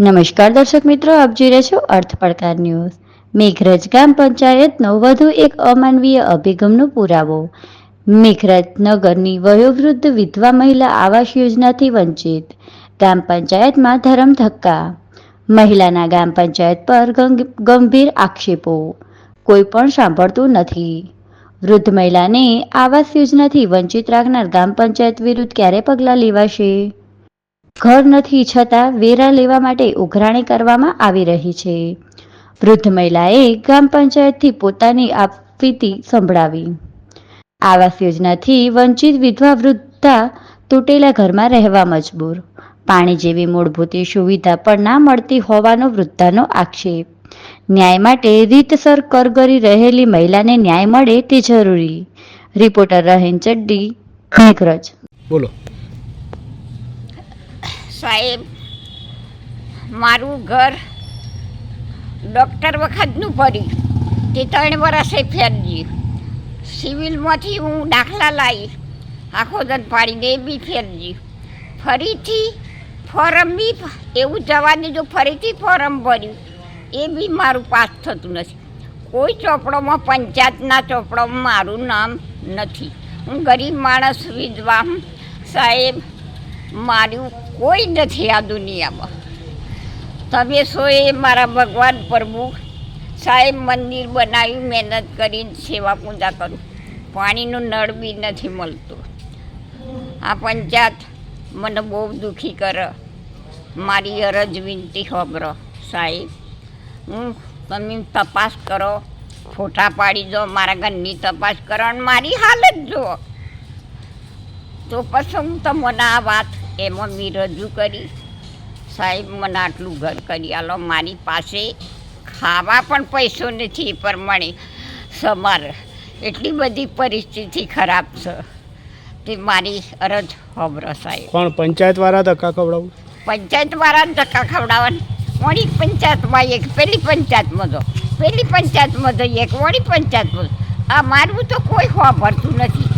નમસ્કાર દર્શક મિત્રો, આપ જોઈ રહ્યા છો અર્થ પડકાર ન્યૂઝ. મેઘરજ ગામ પંચાયતનો વધુ એક અમાનવીય અભિગમનો પુરાવો. મેઘરજ નગરની વયોવૃદ્ધ વિધવા મહિલા આવાસ યોજનાથી વંચિત. ગામ પંચાયતમાં ધરમ ધક્કા. મહિલાના ગામ પંચાયત પર ગંભીર આક્ષેપો. કોઈ પણ સાંભળતું નથી. વૃદ્ધ મહિલાને આવાસ યોજનાથી વંચિત રાખનાર ગામ પંચાયત વિરુદ્ધ ક્યારે પગલાં લેવાશે? ઘર નથી છતાં વેરા લેવા માટે ઉઘરાણી કરવામાં આવી રહી છે. વૃદ્ધ મહિલાએ ગ્રામ પંચાયતથી પોતાની આપવીતી સંભળાવી. આવાસ યોજનાથી વંચિત વિધવા વૃદ્ધા તૂટેલા ઘરમાં રહેવા મજબૂર. પાણી જેવી મૂળભૂત સુવિધા પણ ના મળતી હોવાનો વૃદ્ધાનો આક્ષેપ. ન્યાય માટે રીતસર કરગરી રહેલી મહિલાને ન્યાય મળે તે જરૂરી. રિપોર્ટર રહેન ચડ્ડી બોલો. સાહેબ, મારું ઘર ડૉક્ટર વખતનું પડ્યું તે ત્રણ વર્ષે ફેરજી. સિવિલમાંથી હું દાખલા લાવી આખો દન પાડીને એ બી ફેરજી. ફરીથી ફોરમ બી એવું જવાની જો ફરીથી ફોરમ ભર્યું, એ બી મારું પાસ થતું નથી. કોઈ ચોપડોમાં, પંચાયતના ચોપડોમાં મારું નામ નથી. હું ગરીબ માણસ વિધવા. સાહેબ, મારું કોઈ નથી આ દુનિયામાં. તમે સોએ મારા ભગવાન પ્રભુ? સાહેબ મંદિર બનાવ્યું મહેનત કરીને સેવા પૂજા કરું. પાણીનું નળ બી નથી મળતું. આ પંચાયત મને બહુ દુઃખી કરે. મારી અરજ વિનંતી હોબરો સાહેબ. હું તમે તપાસ કરો, ફોટા પાડી દો, મારા ઘરની તપાસ કરો અને મારી હાલત જુઓ. તો પછી હું તમને આ વાત એમાં મેં રજૂ કરી. સાહેબ મને આટલું ઘર કરી આલો. મારી પાસે ખાવા પણ પૈસો નથી એ પ્રમાણે સમાર. એટલી બધી પરિસ્થિતિ ખરાબ છે તે મારી અરજ હોબરો સાહેબ. કોણ પંચાયત વાળા ધક્કા ખવડાવું? પંચાયતવાળા ધક્કા ખવડાવવાનું? વળી પંચાયતમાં એક પેલી પંચાયતમાં જો પેલી પંચાયતમાં તો એક વળી પંચાયતમાં આ મારું તો કોઈ હોભરતું નથી.